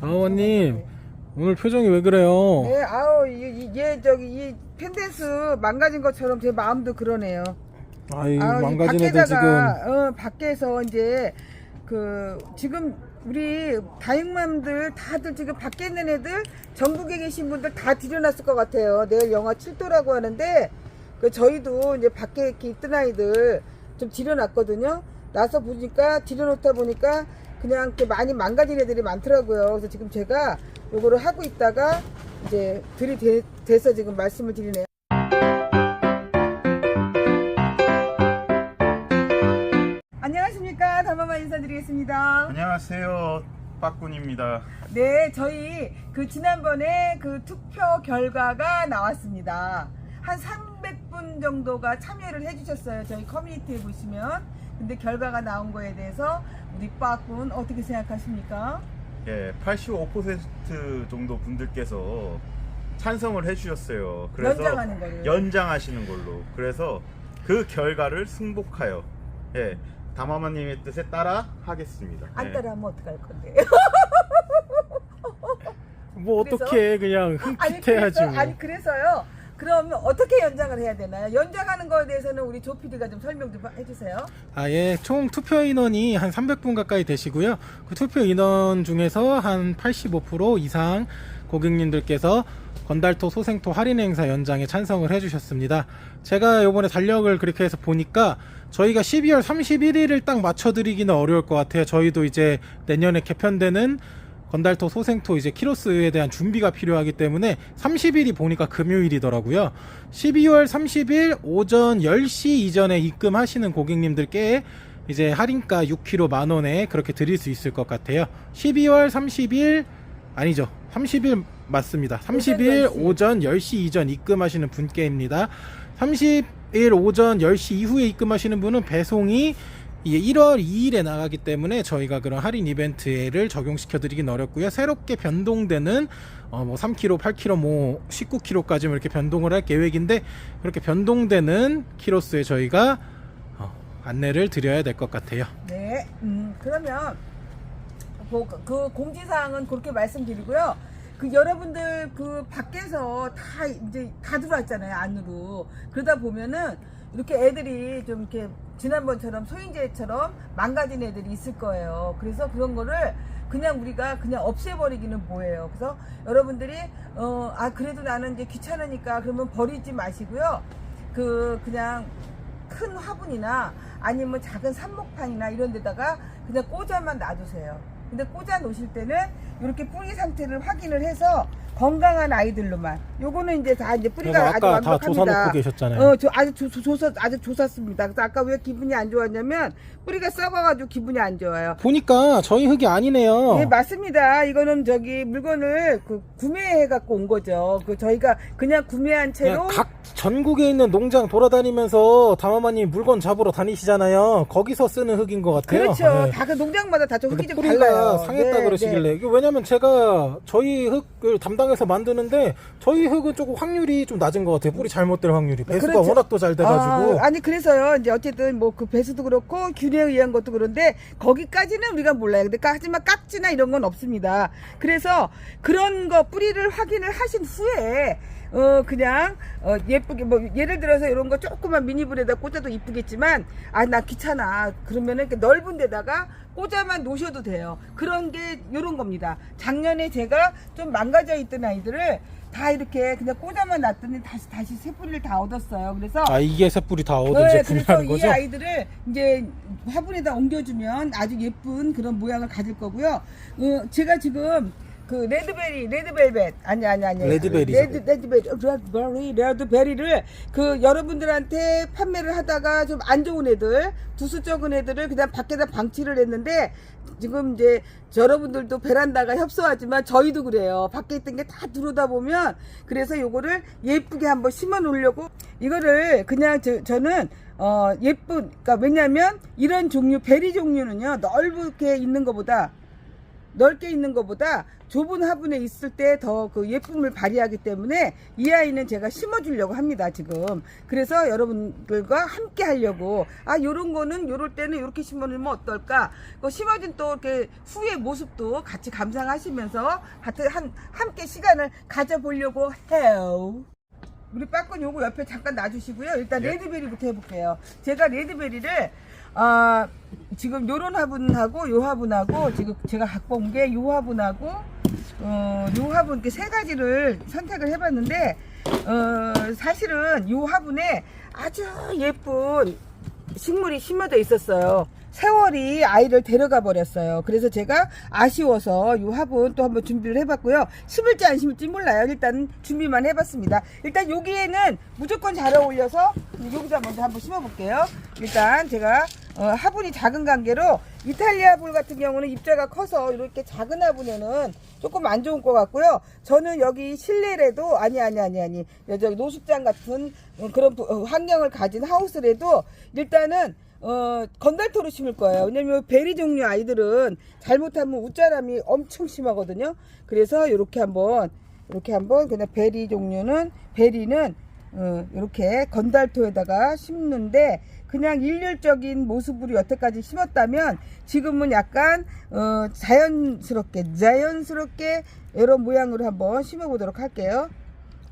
다원님 오늘 표정이 왜 그래요? 네, 아우 얘 저기 이 펜댄스 망가진 것처럼 제 마음도 그러네요. 아이 아우, 이 망가진 애들 지금 밖에다가 어, 밖에서 이제 그 지금 우리 다육맘들 다들 지금 밖에 있는 애들 전국에 계신 분들 다 들여놨을 것 같아요. 내일 영하 7도라고 하는데 그 저희도 이제 밖에 이렇게 있던 아이들 좀 들여놨거든요. 나서 보니까 들여놓다 보니까 그냥 이렇게 많이 망가진 애들이 많더라고요. 그래서 지금 제가 요거를 하고 있다가 이제 들이대서 지금 말씀을 드리네요. 안녕하십니까. 담아마 인사드리겠습니다. 안녕하세요. 빠꾼입니다. 네, 저희 그 지난번에 그 투표 결과가 나왔습니다. 한 300분 정도가 참여를 해주셨어요. 저희 커뮤니티에 보시면. 근데 결과가 나온 거에 대해서 빠꾼 어떻게 생각하십니까? 예, 85% 정도 분들께서 찬성을 해주셨어요. 그래서 연장하는 거를. 연장하시는 걸로. 그래서 그 결과를 승복하여 예, 담화마님의 뜻에 따라 하겠습니다. 안 예. 따라하면 어떡할 건데? 뭐 그래서? 어떻게 그냥 아니, 흥칫해야지 그래서, 뭐. 아니, 그래서요. 그러면 어떻게 연장을 해야 되나요? 연장하는 거에 대해서는 우리 조피디가 좀 설명 좀 해주세요. 아, 예. 총 투표 인원이 한 300분 가까이 되시고요. 그 투표 인원 중에서 한 85% 이상 고객님들께서 건달토 소생토 할인 행사 연장에 찬성을 해주셨습니다. 제가 요번에 달력을 그렇게 해서 보니까 저희가 12월 31일을 딱 맞춰드리기는 어려울 것 같아요. 저희도 이제 내년에 개편되는 건달토 소생토 이제 키로스에 대한 준비가 필요하기 때문에 30일이 보니까 금요일이더라고요. 12월 30일 오전 10시 이전에 입금하시는 고객님들께 이제 할인가 6kg 만 원에 그렇게 드릴 수 있을 것 같아요. 12월 30일 아니죠. 30일 맞습니다. 30일 오전 10시 이전 입금하시는 분께입니다. 30일 오전 10시 이후에 입금하시는 분은 배송이 이게 1월 2일에 나가기 때문에 저희가 그런 할인 이벤트를 적용시켜 드리긴 어렵고요. 새롭게 변동되는 어 뭐 3kg, 8kg, 뭐 19kg까지 이렇게 변동을 할 계획인데 그렇게 변동되는 키로수에 저희가 어, 안내를 드려야 될 것 같아요. 네, 음, 그러면 그, 그 공지사항은 그렇게 말씀드리고요. 그 여러분들 그 밖에서 다 이제 다 들어왔잖아요 안으로 그러다 보면은 이렇게 애들이 좀 이렇게 지난번처럼 소인제처럼 망가진 애들이 있을 거예요. 그래서 그런 거를 그냥 우리가 그냥 없애버리기는 뭐예요. 그래서 여러분들이 어 아 그래도 나는 이제 귀찮으니까 그러면 버리지 마시고요. 그 그냥 큰 화분이나 아니면 작은 삽목판이나 이런 데다가 그냥 꽂아만 놔두세요. 근데 꽂아 놓으실 때는 이렇게 뿌리 상태를 확인을 해서 건강한 아이들로만. 요거는 이제 다 이제 뿌리가 아주 아까 다 완벽합니다. 조사놓고 계셨잖아요. 어, 저 아주 조, 조, 조사 아주 좋았습니다. 그래서 아까 왜 기분이 안 좋았냐면 뿌리가 썩어가지고 기분이 안 좋아요. 보니까 저희 흙이 아니네요. 예, 맞습니다. 이거는 저기 물건을 그 구매해 갖고 온 거죠. 그 저희가 그냥 구매한 채로 그냥 각 전국에 있는 농장 돌아다니면서 담화마님 물건 잡으러 다니시잖아요. 거기서 쓰는 흙인 것 같아요. 그렇죠. 네. 다 그 농장마다 다좀 근데 흙이 좀 뿌리가 달라요. 상했다 네, 그러시길래 네. 이게 왜냐면 제가 저희 흙을 담당해서 만드는데 저희 흙은 조금 확률이 좀 낮은 것 같아요. 뿌리 잘못될 확률이 배수가 그렇죠. 워낙 또 잘 돼가지고 아, 니 그래서요 이제 어쨌든 뭐 그 배수도 그렇고 균에 의한 것도 그런데 거기까지는 우리가 몰라요 근데 까- 하지만 깍지나 이런 건 없습니다 그래서 그런 거 뿌리를 확인을 하신 후에 어 그냥 어 예쁘게 뭐 예를 들어서 이런 거 조그만 미니불에다 꽂아도 이쁘겠지만 아 나 귀찮아 그러면은 이렇게 넓은 데다가 꽂아만 놓으셔도 돼요 그런 게 이런 겁니다 작년에 제가 좀 망가져 있던 아이들을 다 이렇게 그냥 꽂아만 놨더니 다시 다시 새 뿌리를 다 얻었어요 그래서 아 이게 새뿌리 다 얻은 네, 제품이라는 그래서 이 거죠? 아이들을 이제 화분에다 옮겨주면 아주 예쁜 그런 모양을 가질 거고요. 어, 제가 지금 그 레드베리, 레드벨벳 아니 아니 아니 레드베리죠. 레드 레드베리, 레드베리, 레드베리를 그 여러분들한테 판매를 하다가 좀 안 좋은 애들, 두수 적은 애들을 그냥 밖에다 방치를 했는데 지금 이제 여러분들도 베란다가 협소하지만 저희도 그래요. 밖에 있던 게 다 들어오다 보면 그래서 요거를 예쁘게 한번 심어 놓으려고 이거를 그냥 저, 저는 어 예쁜 그러니까 왜냐면 이런 종류 베리 종류는요 넓게 있는 것보다 넓게 있는 것보다 좁은 화분에 있을 때 더 그 예쁨을 발휘하기 때문에 이 아이는 제가 심어주려고 합니다 지금. 그래서 여러분들과 함께 하려고 아 요런 거는 요럴 때는 이렇게 심어주면 어떨까? 그 심어준 또 이렇게 후의 모습도 같이 감상하시면서 같이 한, 함께 시간을 가져보려고 해요 우리 빠꾼 요거 옆에 잠깐 놔주시고요 일단 예. 레드베리부터 해볼게요 제가 레드베리를 아 지금 요런 화분하고 요 화분하고 지금 제가 갖고 온 게 요 화분하고 어, 요 화분 이렇게 세 가지를 선택을 해봤는데 어, 사실은 요 화분에 아주 예쁜 식물이 심어져 있었어요. 세월이 아이를 데려가 버렸어요. 그래서 제가 아쉬워서 요 화분 또 한번 준비를 해봤고요. 심을지 안 심을지 몰라요. 일단 준비만 해봤습니다. 일단 여기에는 무조건 잘 어울려서 여기다 먼저 한번 심어볼게요. 일단 제가 어, 화분이 작은 관계로 이탈리아 불 같은 경우는 입자가 커서 이렇게 작은 화분에는 조금 안 좋은 것 같고요. 저는 여기 실내래도 아니 아니 아니 아니 여기 노숙장 같은 어, 그런 부- 어, 환경을 가진 하우스래도 일단은 어, 건달토로 심을 거예요. 왜냐면 베리 종류 아이들은 잘못하면 웃자람이 엄청 심하거든요. 그래서 이렇게 한번 이렇게 한번 그냥 베리 종류는 베리는 어, 이렇게 건달토에다가 심는데 그냥 일률적인 모습으로 여태까지 심었다면 지금은 약간 어, 자연스럽게 자연스럽게 이런 모양으로 한번 심어보도록 할게요.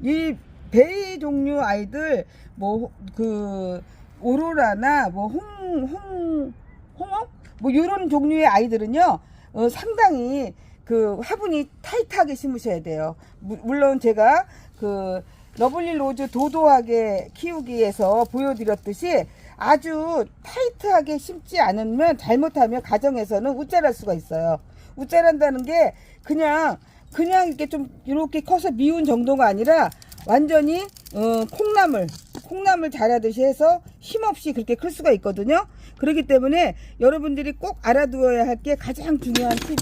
이 베리 종류 아이들 뭐그 오로라나 뭐 홍 홍 홍어 뭐 이런 종류의 아이들은요 어, 상당히 그 화분이 타이트하게 심으셔야 돼요. 무- 물론 제가 그 러블리 로즈 도도하게 키우기에서 보여드렸듯이 아주 타이트하게 심지 않으면 잘못하면 가정에서는 웃자랄 수가 있어요. 웃자란다는 게 그냥 그냥 이렇게 좀 이렇게 커서 미운 정도가 아니라 완전히 어, 콩나물 콩나물 자라듯이 해서 힘없이 그렇게 클 수가 있거든요. 그렇기 때문에 여러분들이 꼭 알아두어야 할 게 가장 중요한 팁은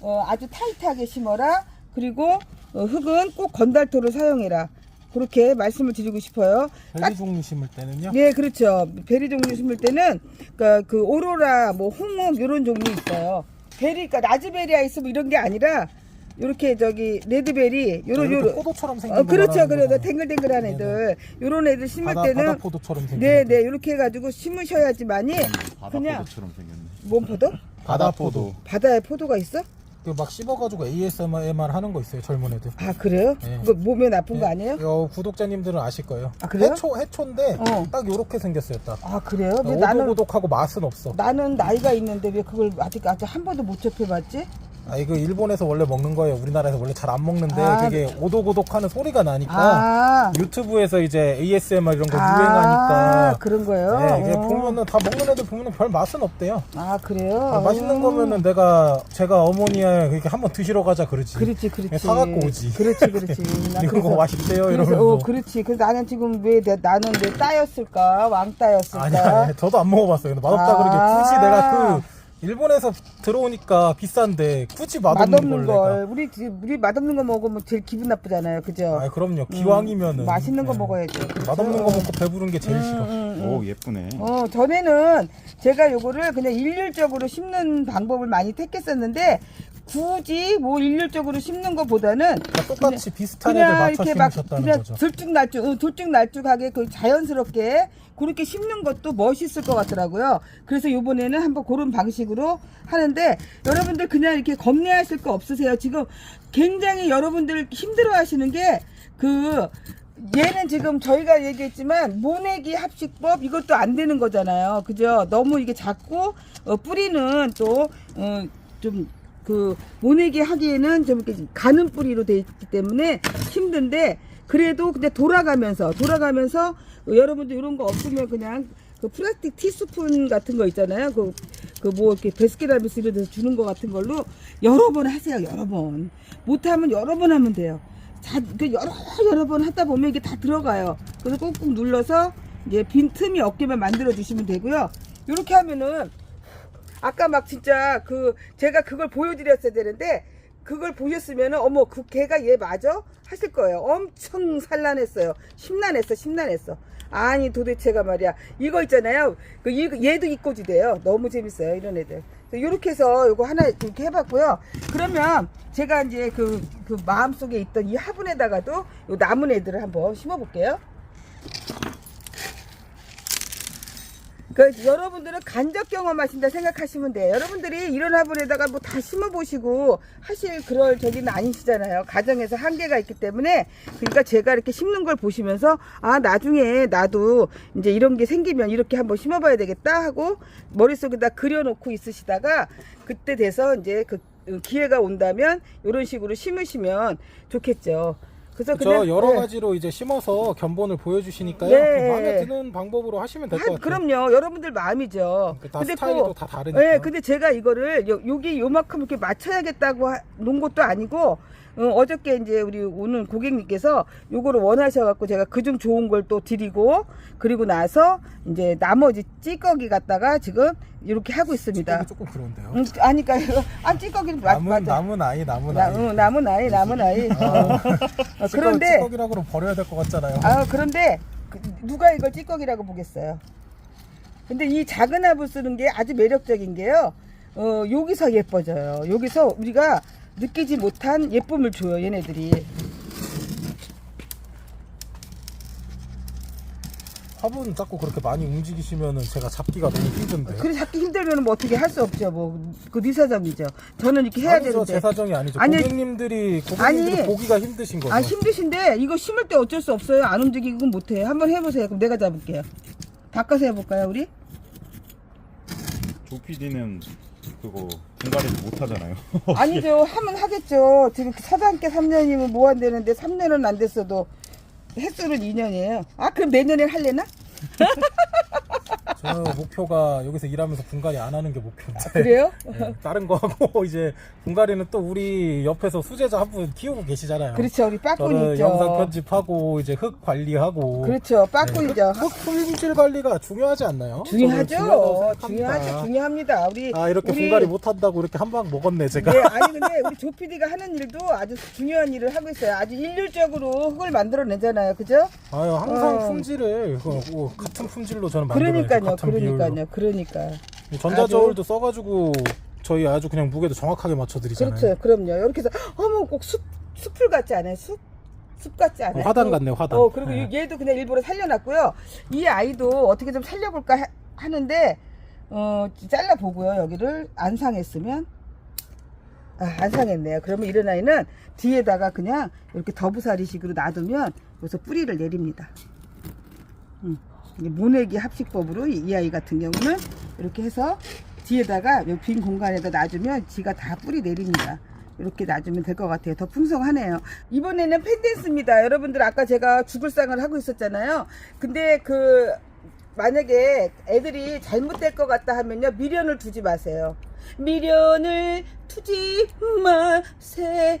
어, 아주 타이트하게 심어라. 그리고 어, 흙은 꼭 건달토를 사용해라. 그렇게 말씀을 드리고 싶어요. 베리 종류 심을 때는요. 네, 그렇죠. 베리 종류 심을 때는 그러니까 그 오로라, 뭐 홍옥 이런 종류 있어요. 베리, 그러니까 라즈베리아 있으면 이런 게 아니라 이렇게 저기 레드베리 요런 요런 포도처럼 생긴 어, 거 그렇죠, 거잖아요. 댕글댕글한 네네. 애들 요런 애들 심을 바다, 때는 바다 포도처럼 생긴 네, 애들. 네, 이렇게 해가지고 심으셔야지만이 그냥 바다포도처럼 생겼네. 뭔 포도? 바다 포도. 바다에 포도가 있어? 그막 씹어가지고 ASMR 하는 거 있어요 젊은 애들. 아 그래요? 네. 그거 몸에 나쁜 거 네. 아니에요? 어, 구독자님들은 아실 거예요. 아, 그래요? 해초 해초인데 어. 딱 요렇게 생겼어요 딱. 아 그래요? 왜 나는 오독오독하고 맛은 없어. 나는 나이가 있는데 왜 그걸 아직 아직 한 번도 못 접해봤지? 아 이거 일본에서 원래 먹는 거예요. 우리나라에서 원래 잘 안 먹는데 아. 그게 오독오독하는 소리가 나니까 아, 유튜브에서 이제 ASMR 이런 거 아, 유행하니까 그런 거요? 네, 이게 어. 보면은 다 먹는 애들 보면은 별 맛은 없대요. 아 그래요? 아, 맛있는 음. 거면은 내가 제가 어머니야 그렇게 한번 드시러 가자 그러지. 그렇지 그렇지 그냥 사갖고 오지. 그렇지 그렇지 나 이거 그래서- 맛있대요 그래서 이러면서. 어 그렇지 그래서 나는 지금 왜 내, 나는 왜 따였을까 왕따였을까 아니, 아니 저도 안 먹어봤어요. 근데 맛없다 아. 그러게 굳이 내가 그 일본에서 들어오니까 비싼데 굳이 맛없는, 맛없는 걸. 우리 지- 우리 맛없는 거 먹으면 제일 기분 나쁘잖아요 그죠? 아 그럼요. 기왕이면은 음, 맛있는 거 네. 먹어야죠? 맛없는 거 먹고 배부른 게 제일 싫어. 음, 음. 오 예쁘네. 어, 전에는 제가 요거를 그냥 일률적으로 심는 방법을 많이 택했었는데 굳이 뭐 일률적으로 심는 것보다는 그러니까 똑같이 비슷한 애들 그냥 맞춰 이렇게 막 심으셨다는 그냥 거죠. 들쭉날쭉 어, 들쭉날쭉하게 그 자연스럽게 그렇게 심는 것도 멋있을 것 같더라고요. 그래서 요번에는 한번 그런 방식으로 하는데 여러분들 그냥 이렇게 겁내하실 거 없으세요. 지금 굉장히 여러분들 힘들어 하시는 게그 얘는 지금 저희가 얘기했지만 모내기 합식법 이것도 안 되는 거잖아요. 그죠? 너무 이게 작고 어, 뿌리는 또 어, 좀 그 모내기 하기에는 좀 이렇게 가는 뿌리로 돼 있기 때문에 힘든데 그래도 근데 돌아가면서 돌아가면서 어, 여러분들 이런 거 없으면 그냥 그 플라스틱 티스푼 같은 거 있잖아요. 그 그 뭐 이렇게 베스킨라빈스 이런 데서 주는 거 같은 걸로 여러 번 하세요. 여러 번 못하면 여러 번 하면 돼요. 자, 그 여러 여러 번 하다 보면 이게 다 들어가요. 그래서 꾹꾹 눌러서 이제 빈 틈이 없게만 만들어 주시면 되고요. 이렇게 하면은 아까 막 진짜 그 제가 그걸 보여드렸어야 되는데 그걸 보셨으면은 어머 그 개가 얘 맞아 하실 거예요. 엄청 산란했어요. 심란했어, 심란했어. 아니 도대체가 말이야 이거 있잖아요. 그 이- 얘도 이꼬지돼요. 너무 재밌어요 이런 애들. 이렇게 해서 요거 하나 이렇게 해봤고요. 그러면 제가 이제 그, 그 마음속에 있던 이 화분에다가도 요 남은 애들을 한번 심어 볼게요. 그 여러분들은 간접 경험하신다 생각하시면 돼요. 여러분들이 이런 화분에다가 뭐 다 심어보시고 하실 그럴 저기는 아니시잖아요. 가정에서 한계가 있기 때문에 그러니까 제가 이렇게 심는 걸 보시면서 아 나중에 나도 이제 이런 게 생기면 이렇게 한번 심어봐야 되겠다 하고 머릿속에다 그려놓고 있으시다가 그때 돼서 이제 그 기회가 온다면 이런 식으로 심으시면 좋겠죠. 그래서 저 그냥 여러 네. 가지로 이제 심어서 견본을 보여주시니까요. 네. 그 마음에 드는 방법으로 하시면 될것 하- 같아요. 그럼요. 여러분들 마음이죠. 다 스타일이 또다 다르니까. 네, 근데 제가 이거를 요, 여기 요만큼 이렇게 맞춰야겠다고 하- 놓은 것도 아니고 어, 저께 이제 우리 오는 고객님께서 요거를 원하셔갖고 제가 그중 좋은 걸 또 드리고 그리고 나서 이제 나머지 찌꺼기 갖다가 지금 이렇게 하고 있습니다. 조금 그런데요. 음, 아니까 이거 아 찌꺼기는 맞, 남은 맞아. 남은 아이 남은 나, 아이. 응, 남은 아이 남은 아이. 어. 어, 그런데 찌꺼기라고 그러면 버려야 될 것 같잖아요. 아 그런데 그- 누가 이걸 찌꺼기라고 보겠어요. 근데 이 작은 합을 쓰는 게 아주 매력적인 게요. 어 여기서 예뻐져요. 여기서 우리가 느끼지 못한 예쁨을 줘요. 얘네들이. 화분 자꾸 그렇게 많이 움직이시면은 제가 잡기가 너무 힘든데. 그래 잡기 힘들면 뭐 어떻게 할 수 없죠. 뭐그 네 사정이죠. 저는 이렇게 해야 아니죠 되는데. 제 사정이 아니죠. 아니, 고객님들이 고객님들이 아니. 보기가 힘드신 거죠. 아 힘드신데 이거 심을 때 어쩔 수 없어요. 안 움직이고 못해. 한번 해보세요. 그럼 내가 잡을게요. 바꿔서 해볼까요, 우리? 조피디는 그거 분갈이를 못 하잖아요. 아니죠. 하면 하겠죠. 지금 사장께 3년이면 뭐 안 되는데 3년은 안 됐어도 횟수는 2년이에요. 아, 그럼 내년엔 할래나? 저 목표가 여기서 일하면서 분갈이 안 하는 게 목표인데. 그래요? 네, 다른 거 하고 이제 분갈이는 또 우리 옆에서 수제자 한 분 키우고 계시잖아요. 그렇죠. 우리 빠꾼 저는 있죠. 영상 편집하고 이제 흙 관리하고 그렇죠. 빠꾼이죠. 흙 품질 관리가 중요하지 않나요? 저는 중요하죠. 중요하죠. 중요합니다. 우리 아 이렇게 우리- 분갈이 못 한다고 이렇게 한 방 먹었네 제가. 네, 아니 근데 우리 조피디가 하는 일도 아주 중요한 일을 하고 있어요. 아주 일률적으로 흙을 만들어내잖아요. 그죠? 아유 항상 어. 품질을 그, 뭐, 같은 품질로 저는 만들어야죠. 그러니까요. 같은 그러니까요. 비율로. 그러니까. 전자저울도 써가지고 저희 아주 그냥 무게도 정확하게 맞춰드리잖아요. 그렇죠. 그럼요. 이렇게 해서 어머 꼭 숲, 숲풀 같지 않아요? 숲? 숲 같지 않아요? 화단 같네요, 화단. 어, 그리고 네. 얘도 그냥 일부러 살려놨고요. 이 아이도 어떻게 좀 살려볼까 하, 하는데, 어, 잘라보고요. 여기를 안 상했으면. 아, 안 상했네요. 그러면 이런 아이는 뒤에다가 그냥 이렇게 더부살이식으로 놔두면 여기서 뿌리를 내립니다. 음. 모내기 합식법으로 이, 이 아이 같은 경우는 이렇게 해서 뒤에다가 이빈 공간에다 놔주면 지가 다 뿌리 내립니다. 이렇게 놔주면 될 것 같아요. 더 풍성하네요. 이번에는 펜댄스입니다. 여러분들 아까 제가 죽을상을 하고 있었잖아요. 근데 그 만약에 애들이 잘못될 것 같다 하면요 미련을 두지 마세요. 미련을 두지 마세요.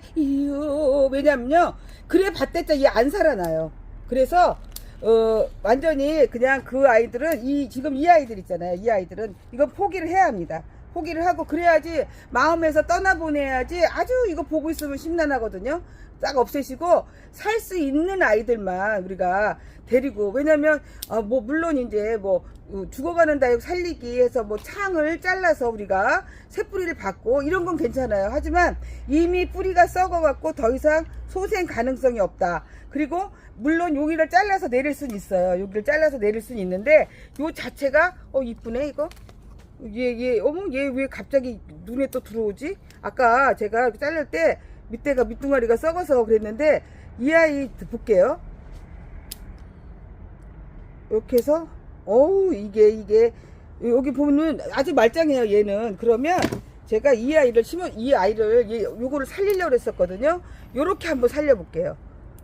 왜냐면요 그래 봤댔자 얘 안 살아나요. 그래서 어 완전히 그냥 그 아이들은 이 지금 이 아이들 있잖아요. 이 아이들은 이건 포기를 해야 합니다. 포기를 하고 그래야지 마음에서 떠나보내야지 아주 이거 보고 있으면 심란하거든요. 싹 없애시고 살 수 있는 아이들만 우리가 데리고 왜냐면 어, 뭐 물론 이제 뭐 어, 죽어가는 다육 살리기 해서 뭐 창을 잘라서 우리가 새 뿌리를 받고 이런 건 괜찮아요. 하지만 이미 뿌리가 썩어갖고 더 이상 소생 가능성이 없다. 그리고 물론 여기를 잘라서 내릴 수는 있어요. 여기를 잘라서 내릴 수는 있는데 요 자체가 어 이쁘네 이거. 얘, 얘, 어머, 얘 왜 갑자기 눈에 또 들어오지? 아까 제가 자를 때 밑에가 밑둥아리가 썩어서 그랬는데 이 아이 볼게요. 이렇게 해서 어우 이게 이게. 여기 보면은 아주 말짱해요 얘는. 그러면 제가 이 아이를 심어 이 아이를 얘 요거를 살리려고 했었거든요. 요렇게 한번 살려볼게요.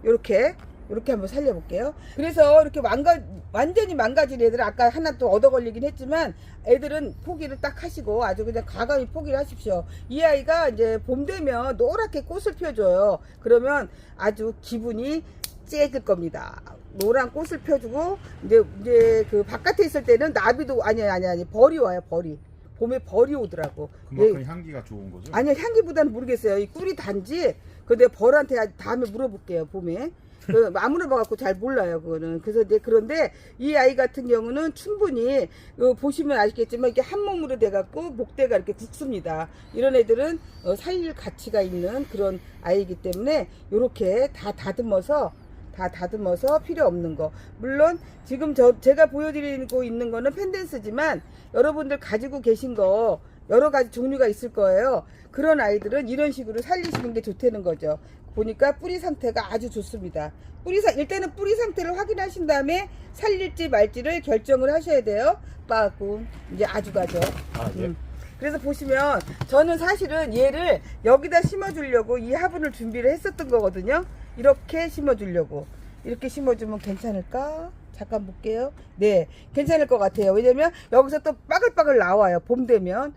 요렇게 요렇게 한번 살려볼게요 그래서 이렇게 망가 완전히 망가진 애들 아까 하나 또 얻어 걸리긴 했지만 애들은 포기를 딱 하시고 아주 그냥 과감히 포기를 하십시오 이 아이가 이제 봄 되면 노랗게 꽃을 펴줘요 그러면 아주 기분이 째질 겁니다. 노란 꽃을 펴주고 이제 이제 그 바깥에 있을 때는 나비도 아니 아니 아니 벌이 와요 벌이 봄에 벌이 오더라고. 그만큼 예, 향기가 좋은 거죠. 아니요 향기보다는 모르겠어요. 이 꿀이 단지 근데 벌한테 다음에 물어볼게요 봄에. 그 아무나 봐갖고 잘 몰라요 그거는. 그래서 이제 그런데 이 아이 같은 경우는 충분히 어, 보시면 아시겠지만 이게 한 몸으로 돼갖고 목대가 이렇게 굵습니다. 이런 애들은 어, 살릴 가치가 있는 그런 아이이기 때문에 이렇게 다 다듬어서 다 다듬어서 필요 없는 거. 물론 지금 저 제가 보여드리고 있는 거는 펜댄스지만 여러분들 가지고 계신 거 여러 가지 종류가 있을 거예요. 그런 아이들은 이런 식으로 살리시는 게 좋다는 거죠 보니까 뿌리 상태가 아주 좋습니다. 뿌리 상 일단은 뿌리 상태를 확인하신 다음에 살릴지 말지를 결정을 하셔야 돼요. 빠꾸 이제 아주 가죠. 아, 예. 음. 그래서 보시면 저는 사실은 얘를 여기다 심어주려고 이 화분을 준비를 했었던 거거든요. 이렇게 심어주려고 이렇게 심어주면 괜찮을까? 잠깐 볼게요. 네, 괜찮을 것 같아요. 왜냐면 여기서 또 빠글빠글 나와요. 봄 되면.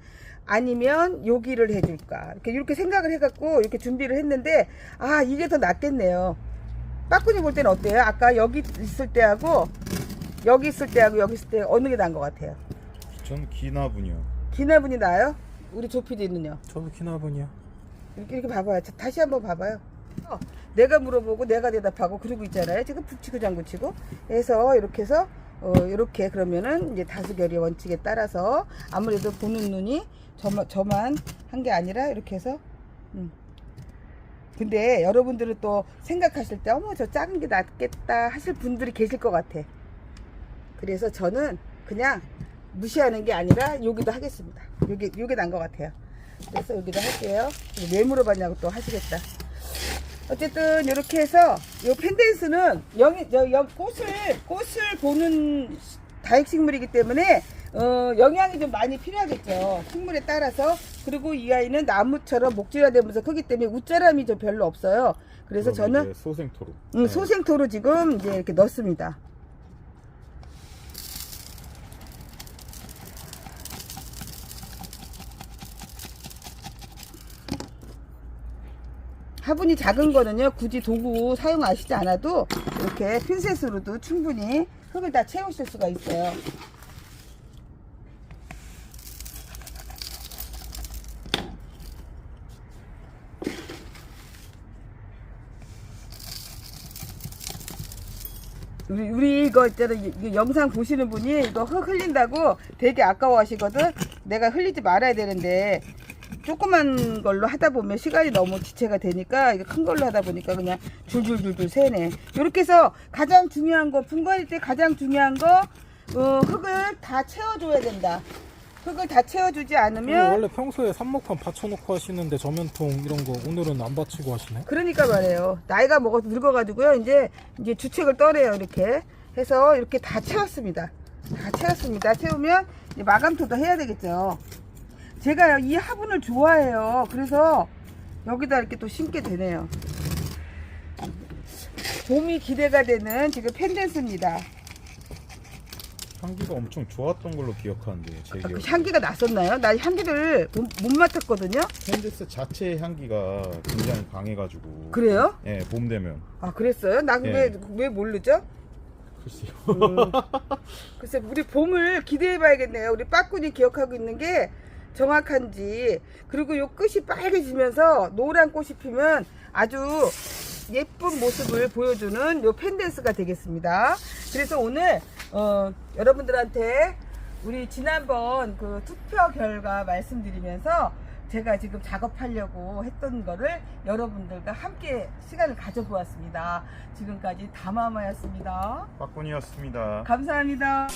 아니면 여기를 해줄까 이렇게 이렇게 생각을 해갖고 이렇게 준비를 했는데 아 이게 더 낫겠네요 빠꾸니 볼 때는 어때요? 아까 여기 있을 때하고 여기 있을 때하고 여기 있을 때 어느 게 나은 것 같아요? 전 기나분이요. 기나분이 나요? 우리 조피디는요? 저도 키나분이요. 이렇게 이렇게 봐봐요 자, 다시 한번 봐봐요 어, 내가 물어보고 내가 대답하고 그러고 있잖아요 지금 붙이고 장구치고 해서 이렇게 해서 어, 이렇게 그러면은 이제 다수결의 원칙에 따라서 아무래도 보는 눈이 저만, 저만 한 게 아니라 이렇게 해서 음. 근데 여러분들은 또 생각하실 때 어머 저 작은 게 낫겠다 하실 분들이 계실 것 같아. 그래서 저는 그냥 무시하는 게 아니라 여기도 하겠습니다. 여기 요게 난 것 같아요. 그래서 여기다 할게요. 왜 물어봤냐고 또 하시겠다. 어쨌든 이렇게 해서 이 펜댄스는 영, 꽃을 꽃을 보는 다육식물이기 때문에 어, 영양이 좀 많이 필요하겠죠. 식물에 따라서. 그리고 이 아이는 나무처럼 목질화 되면서 크기 때문에 웃자람이 좀 별로 없어요. 그래서 그럼 저는 이제 소생토로. 음, 네. 소생토로 지금 이제 이렇게 넣습니다. 화분이 작은 거는요 굳이 도구 사용하시지 않아도 이렇게 핀셋으로도 충분히 흙을 다 채우실 수가 있어요 우리, 우리 이거 있잖아 이- 영상 보시는 분이 이거 흙 흘린다고 되게 아까워 하시거든 내가 흘리지 말아야 되는데 조그만 걸로 하다 보면 시간이 너무 지체가 되니까 이거 큰 걸로 하다 보니까 그냥 줄줄줄줄 새네 이렇게 해서 가장 중요한 거 분갈이 때 가장 중요한 거 어, 흙을 다 채워줘야 된다 흙을 다 채워주지 그리고 않으면 원래 평소에 삽목판 받쳐놓고 하시는데 저면통 이런 거 오늘은 안 받치고 하시네. 그러니까 말이에요. 나이가 먹어 늙어가지고요. 이제 이제 주책을 떠래요. 이렇게 해서 이렇게 다 채웠습니다. 다 채웠습니다. 채우면 마감토도 해야 되겠죠. 제가 이 화분을 좋아해요. 그래서 여기다 이렇게 또 심게 되네요. 봄이 기대가 되는 지금 펜댄스입니다. 향기가 엄청 좋았던 걸로 기억하는데 제 아, 그 기억. 향기가 났었나요? 나 향기를 못, 못 맡았거든요. 펜데스 자체의 향기가 굉장히 강해가지고. 그래요? 예, 봄 되면. 아 그랬어요? 나 예. 왜왜 모르죠? 글쎄요. 음. 글쎄 우리 봄을 기대해 봐야겠네요. 우리 빠꾸니 기억하고 있는 게 정확한지 그리고 요 끝이 빨개지면서 노란 꽃이 피면 아주 예쁜 모습을 보여주는 요 펜댄스가 되겠습니다. 그래서 오늘 어, 여러분들한테 우리 지난번 그 투표 결과 말씀드리면서 제가 지금 작업하려고 했던 거를 여러분들과 함께 시간을 가져보았습니다. 지금까지 다마마였습니다. 빠꾼이었습니다. 감사합니다.